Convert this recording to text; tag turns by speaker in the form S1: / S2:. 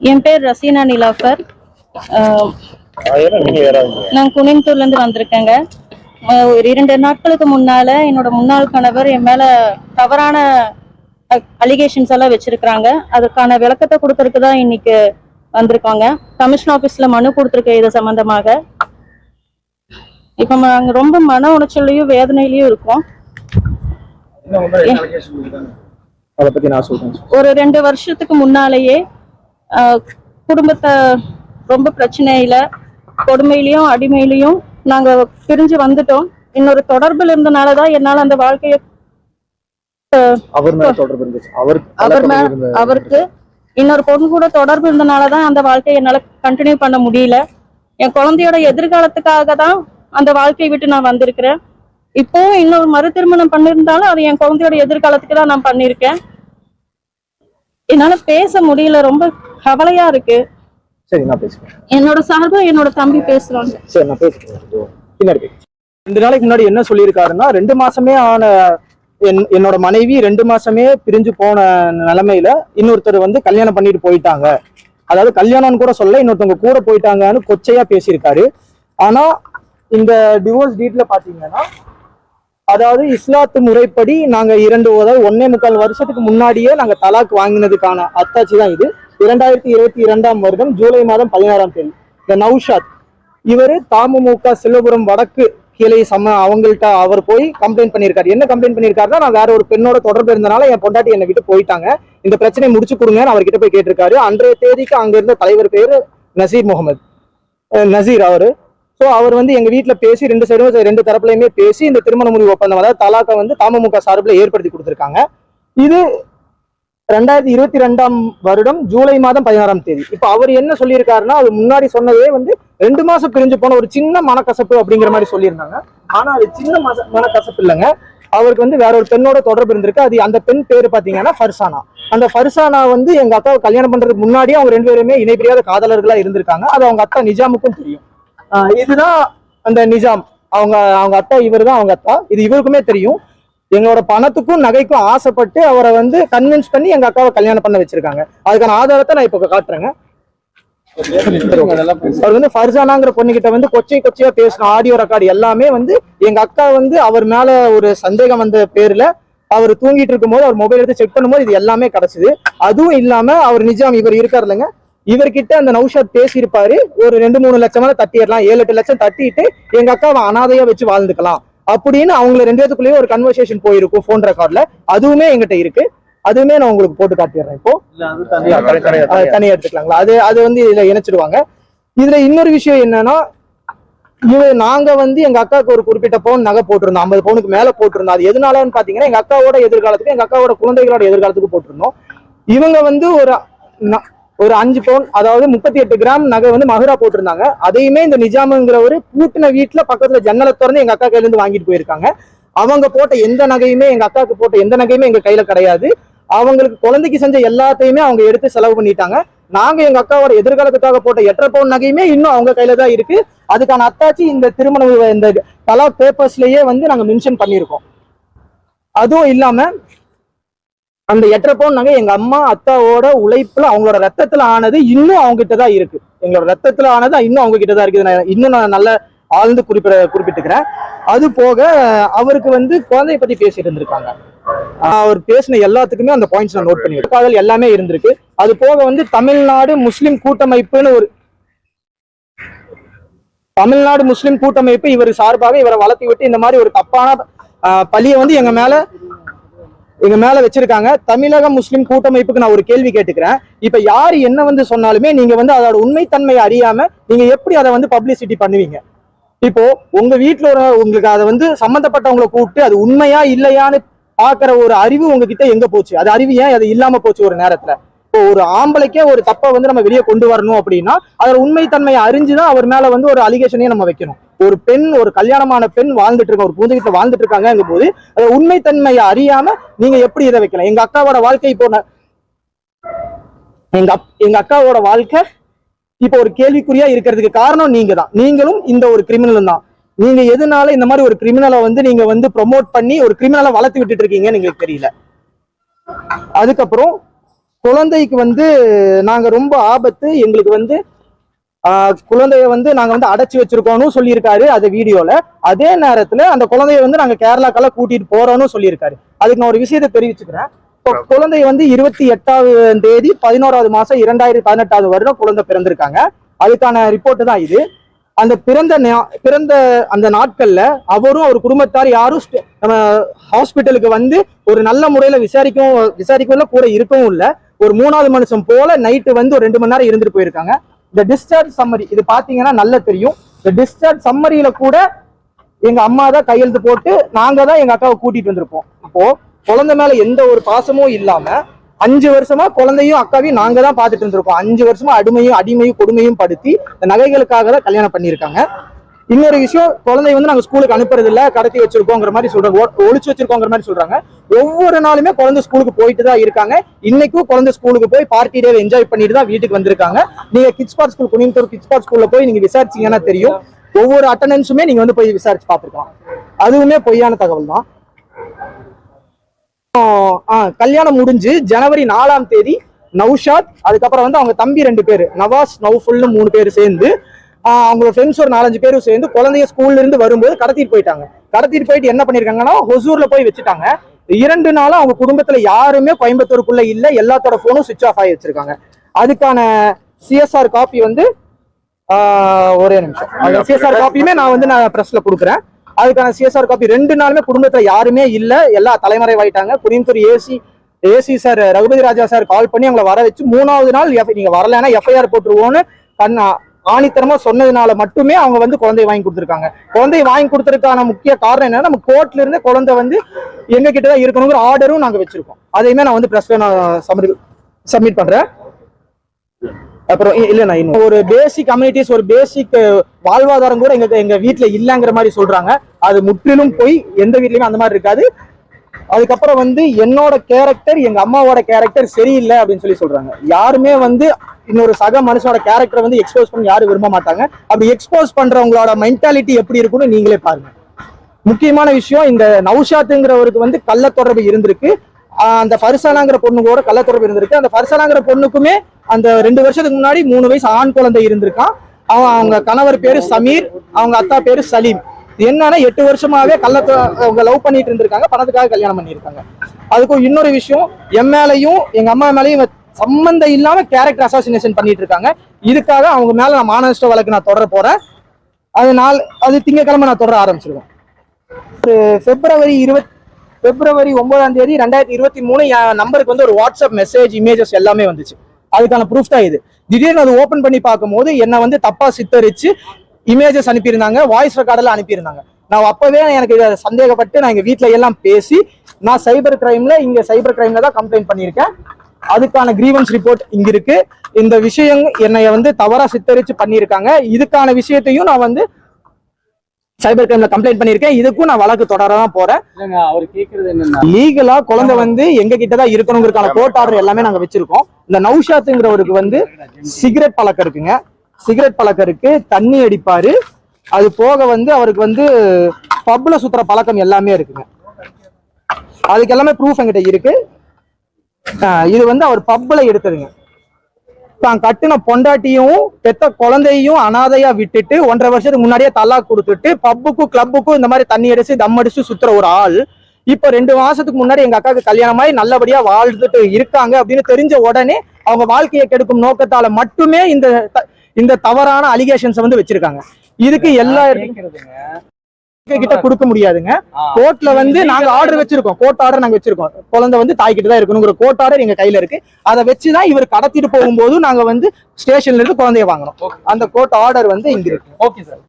S1: என் பேர் ரசீனா நிலாஃபர். நான் குனிந்தூர்ல இருந்து வந்திருக்கேங்க ஒரு இரண்டு நாட்களுக்கு முன்னால என்னோட முன்னாள் கணவர் என் மேல தவறான அலிகேஷன்ஸ் எல்லாம் வச்சிருக்கிறாங்க. அதுக்கான விளக்கத்தை கொடுக்கறதுக்கு தான் இன்னைக்கு வந்திருக்காங்க. கமிஷன் ஆபீஸ்ல மனு கொடுத்துருக்கேன் இது சம்பந்தமாக. இப்ப நாங்க ரொம்ப மன உளைச்சல்லையும் வேதனையிலயும் இருக்கோம்.
S2: அதை பத்தி நான் சொல்றேன்.
S1: ஒரு ரெண்டு வருஷத்துக்கு முன்னாலேயே குடும்பத்தை ரொம்ப பிரச்சனையில கொடுமையிலையும் அடிமையிலையும் நாங்க பிரிஞ்சு வந்துட்டோம். இன்னொரு தொடர்பில் இருந்தனாலதான் என்னால அந்த வாழ்க்கைய அவருக்கு. இன்னொரு பொண்ணு கூட தொடர்பு இருந்தனாலதான் அந்த வாழ்க்கையை என்னால கண்டினியூ பண்ண முடியல. என் குழந்தையோட எதிர்காலத்துக்காக தான் அந்த வாழ்க்கையை விட்டு நான் வந்திருக்கிறேன். இப்போ இன்னொரு மறு திருமணம் பண்ணியிருந்தாலும் அது என் குழந்தையோட எதிர்காலத்துக்கு தான் நான் பண்ணியிருக்கேன். என்னால பேச முடியல. ரொம்ப கவலையா இருக்கு.
S2: சரி நான் பேசுறேன்
S1: என்னோட சார்பா என்னோட தம்பி பேசுறாங்க.
S2: சரி நான் பேசுறேன் பின்னாடி. ரெண்டு நாளைக்கு முன்னாடி என்ன சொல்லியிருக்காருன்னா ரெண்டு மாசமே ஆன என்- என்னோட மனைவி ரெண்டு மாசமே பிரிஞ்சு போன நிலைமையில இன்னொருத்தர் வந்து கல்யாணம் பண்ணிட்டு போயிட்டாங்க. அதாவது கல்யாணம்னு கூட சொல்ல இன்னொருத்தவங்க கூட போயிட்டாங்கன்னு கொச்சையா பேசியிருக்காரு. ஆனா இந்த டிவோர்ஸ் டீட்ல பாத்தீங்கன்னா அதாவது இஸ்லாத்து முறைப்படி நாங்க இரண்டு அதாவது ஒன்னே முக்கால் வருஷத்துக்கு முன்னாடியே நாங்க தலாக் வாங்கினதுக்கான அத்தாட்சி தான் இது. இரண்டாயிரத்தி இருபத்தி இரண்டாம் வருடம் ஜூலை மாதம் பதினாறாம் தேதி. இந்த நௌஷாத் இவரு தாமுமுக சிலபுரம் வடக்கு கீழே சம அவங்கள்ட்ட அவர் போய் கம்ப்ளைண்ட் பண்ணியிருக்காரு. என்ன கம்ப்ளைண்ட் பண்ணியிருக்காருன்னா நான் வேற ஒரு பெண்ணோட தொடர்பு இருந்தனால என் பொண்டாட்டி என்னை விட்டு போயிட்டாங்க. இந்த பிரச்சனையை முடிச்சு கொடுங்கன்னு அவர்கிட்ட போய் கேட்டிருக்காரு. அன்றைய தேதிக்கு அங்க இருந்த தலைவர் பேர் நசீர் முகமது. நசீர் அவரு. ஸோ அவர் வந்து எங்க வீட்டில் பேசி ரெண்டு சைடும் ரெண்டு தரப்புலையுமே பேசி இந்த திருமண முடிவு ஒப்பந்தம் அதாவது தலாக்கை வந்து தாமமுக சார்பில் ஏற்படுத்தி கொடுத்துருக்காங்க. இது ரெண்டாயிரத்தி இருபத்தி ரெண்டாம் வருடம் ஜூலை மாதம் பதினாறாம் தேதி. இப்போ அவர் என்ன சொல்லியிருக்காருன்னா அது முன்னாடி சொன்னதே வந்து ரெண்டு மாசம் பிரிஞ்சு போன ஒரு சின்ன மனக்கசப்பு அப்படிங்கிற மாதிரி சொல்லியிருந்தாங்க. ஆனா அது சின்ன மனக்கசப்பு இல்லைங்க. அவருக்கு வந்து வேற ஒரு பெண்ணோட தொடர்பு இருந்திருக்கு. அது அந்த பெண் பேரு பாத்தீங்கன்னா ஃபர்சானா. அந்த ஃபர்சானா வந்து எங்க அக்காவை கல்யாணம் பண்றதுக்கு முன்னாடியே அவங்க ரெண்டு பேருமே இணைப்பிரியாத காதலர்களா இருந்திருக்காங்க. அது அவங்க அத்தா நிஜாமுக்கும் தெரியும். இதுதான் அந்த நிஜாம். அவங்க அவங்க அத்தா இவர் தான் அவங்க அத்தா. இது இவருக்குமே தெரியும். எங்களோட பணத்துக்கும் நகைக்கும் ஆசைப்பட்டு அவரை வந்து கன்வின்ஸ் பண்ணி எங்க அக்காவை கல்யாணம் பண்ண வச்சிருக்காங்க. அதுக்கான ஆதாரத்தை நான் இப்ப காட்டுறேங்க. அவர் வந்து ஃபர்சானாங்கிற பொண்ணுகிட்ட வந்து கொச்சை கொச்சையா பேசின ஆடியோ ரெக்கார்டு எல்லாமே வந்து எங்க அக்கா வந்து அவர் மேல ஒரு சந்தேகம் வந்த பேர்ல அவர் தூங்கிட்டு இருக்கும்போது அவர் மொபைல் எடுத்து செக் பண்ணும்போது இது எல்லாமே கிடைச்சது. அதுவும் இல்லாம அவர் நிஜாம் இவர் இருக்காரு இல்லைங்க இவர்கிட்ட அந்த நௌஷாத் பேசியிருப்பாரு. ஒரு ரெண்டு மூணு லட்சம் மேல தட்டிடலாம். ஏழு எட்டு லட்சம் தட்டிட்டு எங்க அக்காவை அனாதையா வச்சு வாழ்ந்துக்கலாம். அப்படின்னு அவங்கள ரெண்டு பேத்துக்குள்ளேயே ஒரு கன்வர்சேஷன் போயிருக்கும் ஃபோன் ரெக்கார்ட்ல அதுவுமே எங்கிட்ட இருக்கு. அதுவுமே நான் உங்களுக்கு போட்டு காட்டிடுறேன் இப்போ. அது தனியா எடுத்துக்கலாங்களா? அது அது வந்து இதுல இணைச்சிடுவாங்க. இதுல இன்னொரு விஷயம் என்னன்னா இவ நாங்க வந்து எங்க அக்காவுக்கு ஒரு குறிப்பிட்ட பவுன் நகை போட்டிருந்தோம். ஐம்பது பவுனுக்கு மேல போட்டிருந்தோம். அது எதனாலன்னு பாத்தீங்கன்னா எங்க அக்காவோட எதிர்காலத்துக்கு எங்க அக்காவோட குழந்தைகளோட எதிர்காலத்துக்கு போட்டிருந்தோம். இவங்க வந்து ஒரு ஒரு அஞ்சு பவுன் அதாவது முப்பத்தி எட்டு கிராம் நகை வந்து மகுரா போட்டிருந்தாங்க. அதையுமே இந்த நிஜாமுங்கிறவர் பூட்டின வீட்டுல பக்கத்துல ஜன்னலை திறந்து எங்க அக்கா கையில இருந்து வாங்கிட்டு போயிருக்காங்க. அவங்க போட்ட எந்த நகையுமே எங்க அக்காவுக்கு போட்ட எந்த நகையுமே எங்க கையில கிடையாது. அவங்களுக்கு குழந்தைக்கு செஞ்ச எல்லாத்தையுமே அவங்க எடுத்து செலவு பண்ணிட்டாங்க. நாங்க எங்க அக்காவோட எதிர்காலத்துக்காக போட்ட எட்டரை பவுன் நகையுமே இன்னும் அவங்க கையில தான் இருக்கு. அதுக்கான அத்தாச்சி இந்த திருமண இந்த கலா பேப்பர்ஸ்லயே வந்து நாங்க மென்ஷன் பண்ணியிருக்கோம். அதுவும் இல்லாம அந்த எட்டரை பவுன் நகை எங்க அம்மா அத்தாவோட உழைப்புல அவங்களோட ரத்தத்துல ஆனது இன்னும் அவங்க கிட்ட தான் இருக்கு. எங்களோட ரத்தத்துல ஆனது இன்னும் அவங்க கிட்ட தான் இருக்குது. நான் இன்னும் நான் நல்ல ஆழ்ந்து குறிப்பிட குறிப்பிட்டுக்கிறேன். அது போக அவருக்கு வந்து குழந்தைய பத்தி பேசிட்டு இருந்திருக்காங்க. ஆஹ் அவர் பேசின எல்லாத்துக்குமே அந்த பாயிண்ட்ஸ் நான் நோட் பண்ணி காதல் எல்லாமே இருந்திருக்கு. அது போக வந்து தமிழ்நாடு முஸ்லிம் கூட்டமைப்புன்னு ஒரு தமிழ்நாடு முஸ்லிம் கூட்டமைப்பு இவர் சார்பாக இவரை வளர்த்தி விட்டு இந்த மாதிரி ஒரு தப்பான ஆஹ், பழியை வந்து எங்க மேல எங்க மேல வச்சிருக்காங்க. தமிழக முஸ்லிம் கூட்டமைப்புக்கு நான் ஒரு கேள்வி கேட்டுக்கிறேன். இப்ப யார் என்ன வந்து சொன்னாலுமே நீங்க வந்து அதோட உண்மைத்தன்மையை அறியாம நீங்க எப்படி அதை வந்து பப்ளிசிட்டி பண்ணுவீங்க? இப்போ உங்க வீட்டுல ஒரு உங்களுக்கு அதை வந்து சம்பந்தப்பட்டவங்களை கூப்பிட்டு அது உண்மையா இல்லையான்னு பாக்குற ஒரு அறிவு உங்ககிட்ட எங்க போச்சு? அது அறிவு ஏன் அது இல்லாம போச்சு ஒரு நேரத்துல? இப்போ ஒரு ஆம்பளைக்கே ஒரு தப்பை வந்து நம்ம வெளியே கொண்டு வரணும் அப்படின்னா அதோட உண்மைத்தன்மையை அறிஞ்சுதான் அவர் மேல வந்து ஒரு அலிகேஷனையும் நம்ம வைக்கணும். ஒரு பெண் ஒரு கல்யாணமான பெண் வாழ்ந்துட்டு இருக்க ஒரு புது வாழ்ந்துட்டு இருக்காங்க போது அந்த உண்மைத்தன்மையை அறியாம நீங்க எப்படி இதை வைக்கலாம்? எங்க அக்காவோட வாழ்க்கை இப்போ எங்க எங்க அக்காவோட வாழ்க்கை இப்போ ஒரு கேள்விக்குறியா இருக்கிறதுக்கு காரணம் நீங்க தான் நீங்களும் இந்த ஒரு கிரிமினல் தான். நீங்க எதனால இந்த மாதிரி ஒரு கிரிமினலை வந்து நீங்க வந்து ப்ரொமோட் பண்ணி ஒரு கிரிமினலை வளர்த்து விட்டுட்டு இருக்கீங்கன்னு எங்களுக்கு தெரியல. அதுக்கப்புறம் குழந்தைக்கு வந்து நாங்க ரொம்ப ஆபத்து எங்களுக்கு வந்து குழந்தைய வந்து நாங்க வந்து அடைச்சு வச்சிருக்கோம்னு சொல்லியிருக்காரு அது வீடியோல. அதே நேரத்துல அந்த குழந்தைய வந்து நாங்க கேரளாக்கெல்லாம் கூட்டிட்டு போறோம்னு சொல்லியிருக்காரு. அதுக்கு நான் ஒரு விஷயத்தை தெரிவிச்சுக்கிறேன். இப்போ குழந்தை வந்து இருபத்தி எட்டாவது தேதி பதினோராவது மாசம் இரண்டாயிரத்தி பதினெட்டாவது வருடம் குழந்தை பிறந்திருக்காங்க. அதுக்கான ரிப்போர்ட் தான் இது. அந்த பிறந்த பிறந்த அந்த நாட்கள்ல அவரும் அவர் குடும்பத்தார் யாரும் நம்ம ஹாஸ்பிட்டலுக்கு வந்து ஒரு நல்ல முறையில விசாரிக்கவும் விசாரிக்கவும் கூட இருக்கவும் இல்ல. ஒரு மூணாவது மனுஷன் போல நைட்டு வந்து ஒரு ரெண்டு மணி நேரம் இருந்துட்டு போயிருக்காங்க. இந்த டிஸ்சார்ஜ் சம்மரி இது பாத்தீங்கன்னா நல்லா தெரியும். இந்த டிஸ்சார்ஜ் சம்மரியில கூட எங்க அம்மா தான் கையெழுத்து போட்டு நாங்க தான் எங்க அக்காவை கூட்டிட்டு வந்திருப்போம். அப்போ குழந்தை மேல எந்த ஒரு பாசமும் இல்லாம அஞ்சு வருஷமா குழந்தையும் அக்காவையும் நாங்க தான் பாத்துட்டு இருந்திருக்கோம். அஞ்சு வருஷமா அடிமையும் அடிமையும் கொடுமையும் படுத்தி இந்த நகைகளுக்காக தான் கல்யாணம் பண்ணியிருக்காங்க. இன்னொரு விஷயம் குழந்தை வந்து நாங்க ஸ்கூலுக்கு அனுப்புறது இல்ல கடத்தி வச்சிருக்கோங்கிற மாதிரி சொல்றாங்க. ஒழிச்சு வச்சிருக்கோங்கிற மாதிரி சொல்றாங்க. ஒவ்வொரு நாளுமே குழந்தை ஸ்கூலுக்கு போயிட்டு தான் இருக்காங்க. இன்னைக்கும் குழந்தை ஸ்கூலுக்கு போய் பார்ட்டி டே என்ஜாய் பண்ணிட்டு தான் வீட்டுக்கு வந்திருக்காங்க. நீங்க kids park school Kuniyamuthur kids park ஸ்கூல்ல போய் நீங்க விசாரிச்சீங்கன்னா தெரியும். ஒவ்வொரு அட்டண்டன்ஸுமே நீங்க வந்து போய் விசாரிச்சு பார்த்துக்கலாம். அதுவுமே பொய்யான தகவல் தான். கல்யாணம் முடிஞ்சு ஜனவரி நாலாம் தேதி நௌஷாத் அதுக்கப்புறம் வந்து அவங்க தம்பி ரெண்டு பேர் நவாஸ் நௌஃபுல்னு மூணு பேர் சேர்ந்து ஆ, அவங்க ஃப்ரெண்ட்ஸ் ஒரு நாலஞ்சு பேரும் சேர்ந்து குழந்தைய ஸ்கூல்ல இருந்து வரும்போது கடத்திட்டு போயிட்டாங்க. கடத்திட்டு போயிட்டு என்ன பண்ணிருக்காங்கன்னா ஹொசூர்ல போய் வச்சுட்டாங்க. இரண்டு நாளும் அவங்க குடும்பத்துல யாருமே கோயம்புத்தூருக்குள்ள இல்ல எல்லாத்தோட போனும் சுவிச் ஆஃப் ஆகி வச்சிருக்காங்க. அதுக்கான சிஎஸ்ஆர் காப்பி வந்து ஒரே நிமிஷம். சிஎஸ்ஆர் காப்பியுமே நான் வந்து நான் பிரஸ்ல கொடுக்குறேன். அதுக்கான சிஎஸ்ஆர் காப்பி ரெண்டு நாளுமே குடும்பத்துல யாருமே இல்ல எல்லா தலைமறைவாயிட்டாங்க. Kuniyamuthur AC AC sir Ragupathi Raja sir call பண்ணி அவங்கள வர வச்சு மூணாவது நாள் F- நீங்க வரலைன்னா எஃப்ஐஆர் போட்டுருவோன்னு கண் ஆணித்தரமா சொன்னதுனால மட்டுமே அவங்க வந்து குழந்தைய வாங்கி கொடுத்துருக்காங்க. குழந்தைய வாங்கி கொடுத்ததுக்கான முக்கிய காரணம் என்னன்னா நம்ம கோர்ட்ல இருந்து குழந்தை வந்து எங்க கிட்ட தான் இருக்கணுங்கிற ஆர்டரும் நாங்க வச்சிருக்கோம். அதையுமே நான் வந்து பிரஸ்ல நான் சப்மிட் சப்மிட் பண்றேன். அப்புறம் இல்லண்ணா இன்னும் ஒரு பேசிக் கம்யூனிட்டிஸ் ஒரு பேசிக் வாழ்வாதாரம் கூட எங்க எங்க வீட்டுல இல்லங்கிற மாதிரி சொல்றாங்க. அது முற்றிலும் போய் எந்த வீட்லயுமே அந்த மாதிரி இருக்காது. அதுக்கப்புறம் வந்து என்னோட கேரக்டர் எங்க அம்மாவோட கேரக்டர் சரியில்லை அப்படின்னு சொல்லி சொல்றாங்க. யாருமே வந்து இன்னொரு சக மனுஷனோட கேரக்டர் வந்து எக்ஸ்போஸ் பண்ண யாரும் விரும்ப மாட்டாங்க. அப்படி எக்ஸ்போஸ் பண்றவங்களோட மென்டாலிட்டி எப்படி இருக்கும்னு நீங்களே பாருங்க. முக்கியமான விஷயம் இந்த நௌஷாத்துங்கிறவருக்கு வந்து கள்ள தொடர்பு இருந்திருக்கு அந்த ஃபர்சானாங்கிற பொண்ணு கூட கள்ள தொடர்பு இருந்திருக்கு. அந்த ஃபர்சானாங்கிற பொண்ணுக்குமே அந்த ரெண்டு வருஷத்துக்கு முன்னாடி மூணு வயசு ஆண் குழந்தை இருந்திருக்கான். அவன் அவங்க கணவர் பேரு சமீர் அவங்க அத்தா பேரு சலீம். என்னன்னா எட்டு வருஷமாவே கள்ள அவங்க லவ் பண்ணிட்டு இருந்திருக்காங்க. பணத்துக்காக கல்யாணம் பண்ணியிருக்காங்க. அதுக்கும் இன்னொரு விஷயம் என் மேலையும் எங்க அம்மா மேலையும் சம்மந்தம் சம்பந்தம் இல்லாம கேரக்டர் அசாசினேஷன் பண்ணிட்டு இருக்காங்க. இதுக்காக அவங்க மேல நான் மானஸ்ட வழக்கு நான் தொடர போறேன். அது நாள் அது திங்கக்கிழமை நான் தொடர ஆரம்பிச்சிருவேன். பிப்ரவரி இருபத் பிப்ரவரி ஒன்பதாம் தேதி ரெண்டாயிரத்தி இருபத்தி மூணு என் நம்பருக்கு வந்து ஒரு வாட்ஸ்அப் மெசேஜ் இமேஜஸ் எல்லாமே வந்துச்சு. அதுக்கான ப்ரூஃப் தான் இது. திடீர்னு அது ஓபன் பண்ணி பார்க்கும்போது என்னை வந்து தப்பா சித்தரிச்சு இமேஜஸ் அனுப்பியிருந்தாங்க வாய்ஸ் ரெக்கார்டெல்லாம் அனுப்பியிருந்தாங்க. நான் அப்பவே எனக்கு இதை சந்தேகப்பட்டு நான் எங்க வீட்டில் எல்லாம் பேசி நான் சைபர் கிரைம்ல இங்க சைபர் கிரைம்ல தான் கம்ப்ளைண்ட் பண்ணியிருக்கேன். அதுக்கான கிரீவன்ஸ் ரிப்போர்ட் இங்க இருக்கு. இந்த விஷயம் என்னைய வந்து தவறா சித்தரிச்சு பண்ணியிருக்காங்க. இதுக்கான விஷயத்தையும் நான் வந்து சைபர் கிரைம்ல கம்ப்ளைண்ட் பண்ணியிருக்கேன். இதுக்கும் நான் வழக்கு தொடர தான் போறேன்.
S3: இல்லைங்க அவர் கேக்குறது என்னன்னா
S2: லீகலா குழந்தை வந்து எங்க கிட்ட தான் இருக்கணுங்கிறதுக்கான கோர்ட் ஆர்டர் எல்லாமே நாங்க வச்சிருக்கோம். இந்த நௌஷாத்துங்கிறவருக்கு வந்து சிகரெட் பழக்கம் இருக்குங்க. சிகரெட் பழக்கம் இருக்கு. தண்ணி அடிப்பாரு. அது போக வந்து அவருக்கு வந்து பப்ல சுத்துற பழக்கம் எல்லாமே இருக்குங்க. அதுக்கு எல்லாமே ப்ரூஃப் என்கிட்ட இருக்கு. இது வந்து அவர் பப்ல எடுத்ததுங்க. தான் கட்டின பொண்டாட்டியும் பெத்த குழந்தையும் அனாதையா விட்டுட்டு ஒன்றரை வருஷத்துக்கு முன்னாடியே தலாக் கொடுத்துட்டு பப்புக்கும் கிளப்புக்கும் இந்த மாதிரி தண்ணி அடிச்சு தம் அடிச்சு சுத்துற ஒரு ஆள். இப்ப ரெண்டு மாசத்துக்கு முன்னாடி எங்க அக்காவுக்கு கல்யாணமாயி நல்லபடியா வாழ்ந்துட்டு இருக்காங்க அப்படின்னு தெரிஞ்ச உடனே அவங்க வாழ்க்கையை கெடுக்கும் நோக்கத்தால மட்டுமே இந்த இந்த தவறான அலிகேஷன்ஸ் வந்து வச்சிருக்காங்க. இதுக்கு எல்லா கிட்ட கொடுக்க முடியாதுங்க. கோர்ட்ல வந்து நாங்க ஆர்டர் வச்சிருக்கோம். கோர்ட் ஆர்டர் நாங்க வச்சிருக்கோம். குழந்தை வந்து தாய் கிட்ட தான் இருக்கணுங்கிற கோர்ட் ஆர்டர் எங்க கையில இருக்கு. அதை வச்சுதான் இவர் கடத்திட்டு போகும்போது நாங்க வந்து ஸ்டேஷன்ல இருந்து குழந்தைய வாங்கணும். அந்த கோர்ட் ஆர்டர் வந்து இங்க இருக்கு.
S3: Okay sir